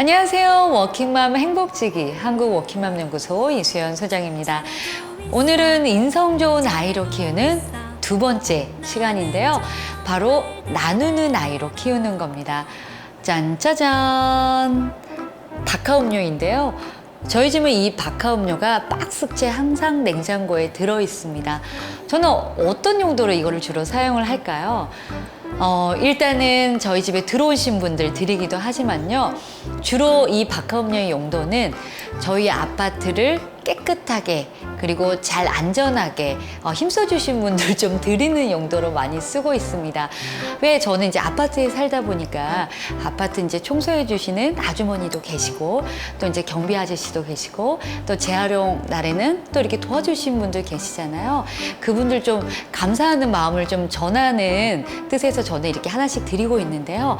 안녕하세요. 워킹맘 행복지기 한국 워킹맘 연구소 이수연 소장입니다. 오늘은 인성 좋은 아이로 키우는 두 번째 시간인데요. 바로 나누는 아이로 키우는 겁니다. 짠짜잔. 바카 음료인데요. 저희 집은 이 바카 음료가 박스째 항상 냉장고에 들어 있습니다. 저는 어떤 용도로 이거를 주로 사용을 할까요? 어, 일단은 저희 집에 들어오신 분들 드리기도 하지만요. 주로 이 바카 음료의 용도는 저희 아파트를 깨끗하게 그리고 잘 안전하게 어, 힘써주신 분들 좀 드리는 용도로 많이 쓰고 있습니다. 왜 저는 이제 아파트에 살다 보니까 아파트 이제 청소해 주시는 아주머니도 계시고 또 이제 경비 아저씨도 계시고 또 재활용 날에는 또 이렇게 도와주신 분들 계시잖아요. 그분들 좀 감사하는 마음을 좀 전하는 뜻에서 저는 이렇게 하나씩 드리고 있는데요.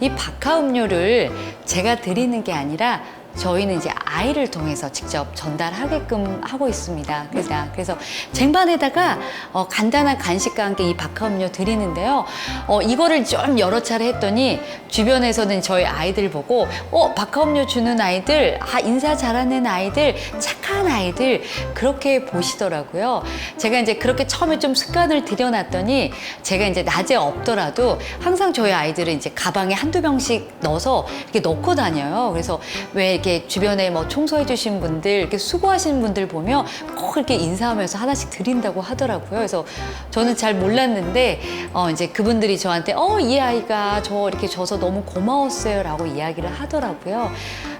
이 바카 음료를 제가 드리는 게 아니라 저희는 이제 아이를 통해서 직접 전달하게끔 하고 있습니다. 그래서, 그래서 쟁반에다가 어, 간단한 간식과 함께 이 바카 음료 드리는데요. 어, 이거를 좀 여러 차례 했더니 주변에서는 저희 아이들 보고 어, 바카 음료 주는 아이들, 아, 인사 잘하는 아이들, 착한 아이들 그렇게 보시더라고요. 제가 이제 그렇게 처음에 좀 습관을 들여놨더니 제가 이제 낮에 없더라도 항상 저희 아이들은 이제 가방에 한두 병씩 넣어서 이렇게 넣고 다녀요. 그래서 왜 이렇게 주변에 뭐 청소해 주신 분들 이렇게 수고하시는 분들 보면 꼭 이렇게 인사하면서 하나씩 드린다고 하더라고요. 그래서 저는 잘 몰랐는데 어 이제 그분들이 저한테 어 이 아이가 저 이렇게 줘서 너무 고마웠어요라고 이야기를 하더라고요.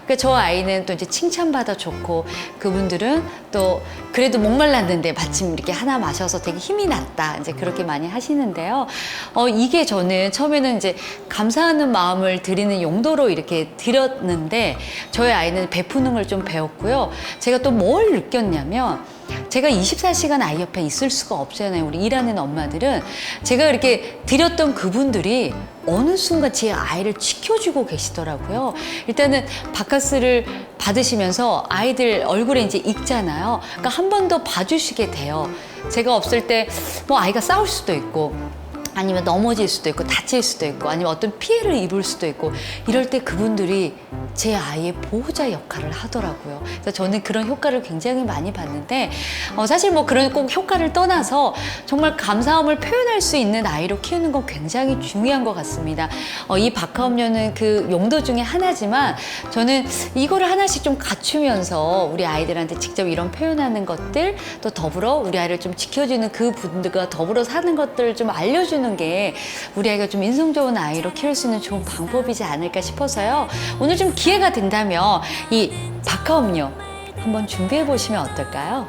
그러니까 저 아이는 또 이제 칭찬받아 좋고 그분들은 또 그래도 목말랐는데 마침 이렇게 하나 마셔서 되게 힘이 났다 이제 그렇게 많이 하시는데요. 어 이게 저는 처음에는 이제 감사하는 마음을 드리는 용도로 이렇게 드렸는데 저희 아이는 베푸는 걸 좀 배웠고요. 제가 또 뭘 느꼈냐면 제가 24시간 아이 옆에 있을 수가 없잖아요. 우리 일하는 엄마들은 제가 이렇게 드렸던 그분들이 어느 순간 제 아이를 지켜주고 계시더라고요. 일단은 바카스를 받으시면서 아이들 얼굴에 이제 익잖아요. 그러니까 한 번 더 봐주시게 돼요. 제가 없을 때 뭐 아이가 싸울 수도 있고 아니면 넘어질 수도 있고 다칠 수도 있고 아니면 어떤 피해를 입을 수도 있고 이럴 때 그분들이 제 아이의 보호자 역할을 하더라고요. 그래서 저는 그런 효과를 굉장히 많이 봤는데 어, 사실 뭐 그런 꼭 효과를 떠나서 정말 감사함을 표현할 수 있는 아이로 키우는 건 굉장히 중요한 것 같습니다. 어, 이 바카 음료는 그 용도 중에 하나지만 저는 이거를 하나씩 좀 갖추면서 우리 아이들한테 직접 이런 표현하는 것들 또 더불어 우리 아이를 좀 지켜주는 그 분들과 더불어 사는 것들을 좀 알려주는 게 우리 아이가 좀 인성 좋은 아이로 키울 수 있는 좋은 방법이지 않을까 싶어서요. 오늘 좀 기회가 된다면 이 바카 음료 한번 준비해 보시면 어떨까요?